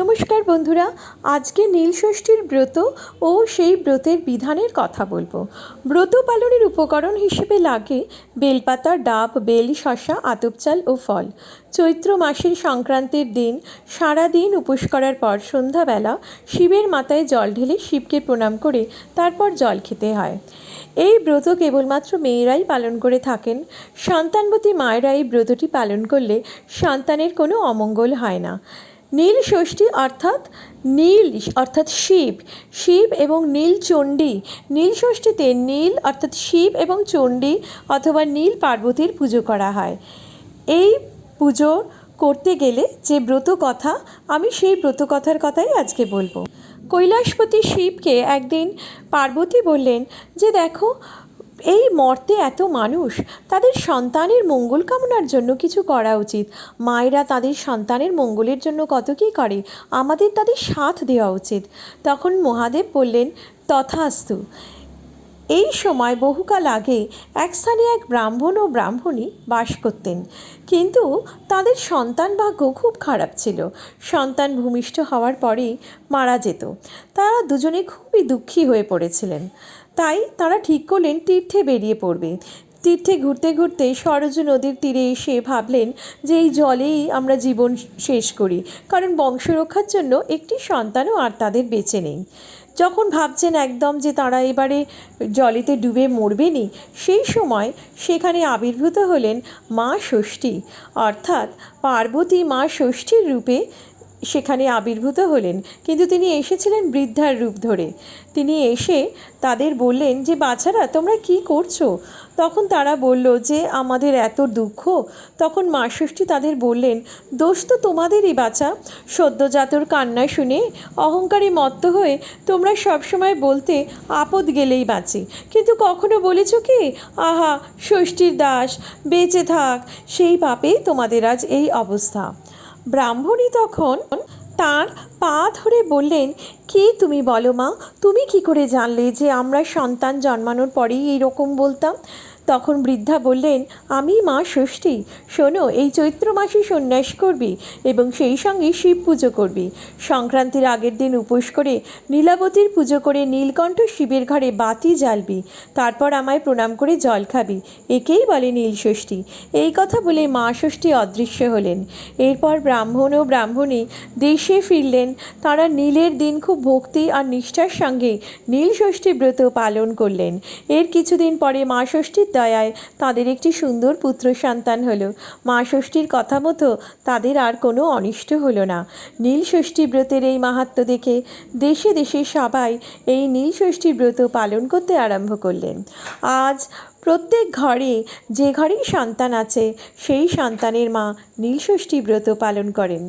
নমস্কার বন্ধুরা, আজকে নীলষষ্ঠীর ব্রত ও সেই ব্রতের বিধানের কথা বলব। ব্রত পালনের উপকরণ হিসেবে লাগে বেলপাতা, ডাব, বেল শশা আতপ চাল ও ফল। চৈত্র মাসের সংক্রান্তির দিন সারা দিন উপোস করার পর সন্ধ্যাবেলা শিবের মাথায় জল ঢেলে শিবকে প্রণাম করে তারপর জল খেতে হয়। এই ব্রত কেবলমাত্র মেয়েরাই পালন করে থাকেন। সন্তানবতী মায়েরা এই ব্রতটি পালন করলে সন্তানের কোনো অমঙ্গল হয় না। নীল ষষ্ঠী অর্থাৎ নীল, অর্থাৎ শিব। শিব এবং নীল চণ্ডী। নীল ষষ্ঠীতে নীল, অর্থাৎ শিব এবং চণ্ডী অথবা নীল পার্বতীর পুজো করা হয়। এই পুজো করতে গেলে যে ব্রত কথা আমি সেই ব্রত কথার কথাই আজকে বলব। কৈলাসপতি শিবকে একদিন পার্বতী বললেন যে, দেখো এই মর্তে এত মানুষ, তাদের সন্তানের মঙ্গল কামনার জন্য কিছু করা উচিত। মায়েরা তাদের সন্তানের মঙ্গলের জন্য কত কী করে, আমাদের তাদের সাথ দেওয়া উচিত। তখন মহাদেব বললেন, তথাস্তু। এই সময় বহুকাল আগে এক স্থানে এক ব্রাহ্মণ ও ব্রাহ্মণী বাস করতেন। কিন্তু তাদের সন্তান ভাগ্য খুব খারাপ ছিল। সন্তান ভূমিষ্ঠ হওয়ার পরেই মারা যেত। তারা দুজনে খুবই দুঃখী হয়ে পড়েছিলেন। তাই তারা ঠিক করলেন তীর্থে বেরিয়ে পড়বে। তীর্থে ঘুরতে ঘুরতে সরজ নদীর তীরে এসে ভাবলেন যে এই জলেই আমরা জীবন শেষ করি, কারণ বংশ রক্ষার জন্য একটি সন্তানও আর তাদের বেঁচে নেই। যখন ভাবছেন একদম যে তারা এবারে জলেতে ডুবে মরবেনি সেই সময় সেখানে আবির্ভূত হলেন মা ষষ্ঠী, অর্থাৎ পার্বতী মা ষষ্ঠীর রূপে সেখানে আবির্ভূত হলেন। কিন্তু তিনি এসেছিলেন বৃদ্ধার রূপ ধরে। তিনি এসে তাদের বললেন যে বাচ্চারা তোমরা কি করছ? তখন তারা বলল যে, আমাদের এত দুঃখ। তখন মা ষষ্ঠী তাদের বললেন, দোষ তো তোমাদেরই বাচ্চা সদ্যজাতর কান্না শুনে অহংকারী মত্ত হয়ে তোমরা সবসময় বলতে আপদ গেলেই বাঁচি। কিন্তু কখনো বলেছ কি, আহা, ষষ্ঠীর দাস, বেঁচে থাক। সেই পাপেই তোমাদের আজ এই অবস্থা। ব্রাহ্মণী তখন তার পা ধরে বললেন, কে তুমি বলো মা? তুমি কি করে জানলে যে আমরা সন্তান জন্মানোর পরেই এইরকম বলতাম? তখন বৃদ্ধা বললেন, আমি মা ষষ্ঠী। শোনো, এই চৈত্র মাসে সন্ন্যাস করবি এবং সেই সঙ্গে শিব পুজো করবি। সংক্রান্তির আগের দিন উপোস করে নীলাবতীর পুজো করে নীলকণ্ঠ শিবের ঘরে বাতি জ্বালবি। তারপর আমায় প্রণাম করে জল খাবি। একেই বলে নীল ষষ্ঠী। এই কথা বলে মা ষষ্ঠী অদৃশ্য হলেন। এরপর ব্রাহ্মণ ও ব্রাহ্মণী দেশে ফিরলেন। তারা নীলের দিন খুব ভক্তি আর নিষ্ঠার সঙ্গে নীল ষষ্ঠী ব্রত পালন করলেন। এর কিছুদিন পরে মা ষষ্ঠীর দয়ায় তাদের একটি সুন্দর পুত্র সন্তান হলো। মা ষষ্ঠীর কথা মতো তাদের আর কোনো অনিষ্ট হলো না। নীল ষষ্ঠী ব্রতের এই মাহাত্ম দেখে দেশে দেশে সবাই এই নীল ষষ্ঠী ব্রত পালন করতে আরম্ভ করলেন। আজ প্রত্যেক ঘরে যে ঘরেই সন্তান আছে, সেই সন্তানের মা নীলষষ্ঠী ব্রত পালন করেন।